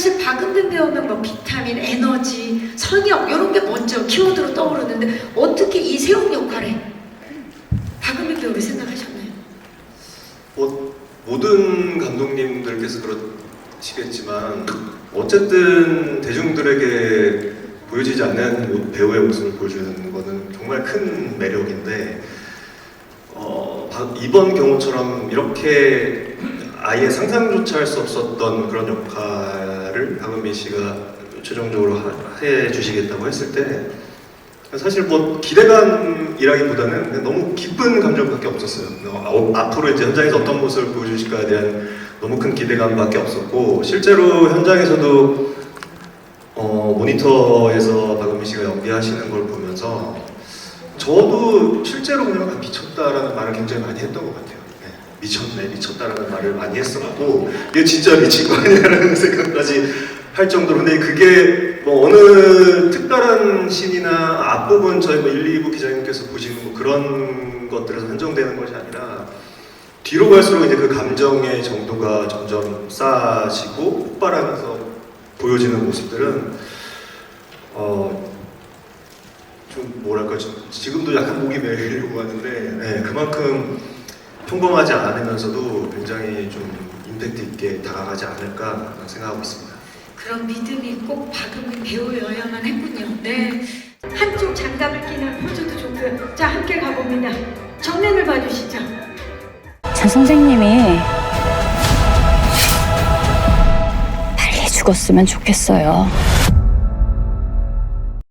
사실 박은빈 배우면 뭐 비타민, 에너지, 선역 이런 게 먼저 키워드로 떠오르는데 어떻게 이 세웅 역할에 박은빈 배우를 생각하셨나요? 뭐, 모든 감독님들께서 그러시겠지만 어쨌든 대중들에게 보여지지 않는 모- 배우의 모습을 보여주는 거는 정말 큰 매력인데 어, 바- 이번 경우처럼 이렇게 아예 상상조차 할 수 없었던 그런 역할 을 박은빈 씨가 최종적으로 하- 해 주시겠다고 했을 때 사실 뭐 기대감이라기보다는 너무 기쁜 감정밖에 없었어요. 어, 앞으로 이제 현장에서 어떤 모습을 보여주실까에 대한 너무 큰 기대감밖에 없었고 실제로 현장에서도 어, 모니터에서 박은미 씨가 연기하시는 걸 보면서 저도 실제로 그냥 아, 미쳤다라는 말을 굉장히 많이 했던 것 같아요. 네, 미쳤네, 미쳤다라는 말을 많이 했었고 이게 진짜 미친 거 아니야라는 생각까지 할 정도로. 근데 그게 뭐 어느 특별한 신이나 앞부분 저희 뭐 1, 2부 기자님께서 보시는 뭐 그런 것들에서 한정되는 것이 아니라 뒤로 갈수록 이제 그 감정의 정도가 점점 쌓아지고 폭발하면서 보여지는 모습들은 어, 좀 뭐랄까 좀 지금도 약간 목이 메이려고 하는데 네, 그만큼 평범하지 않으면서도 굉장히 좀 임팩트 있게 다가가지 않을까 생각하고 있습니다. 그런 믿음이 꼭 박은빈 배우여야만 했군요. 네. 한쪽 장갑을 끼는 포즈도 좋고요. 자, 함께 가봅니다. 정면을 봐주시죠. 저 선생님이 빨리 죽었으면 좋겠어요.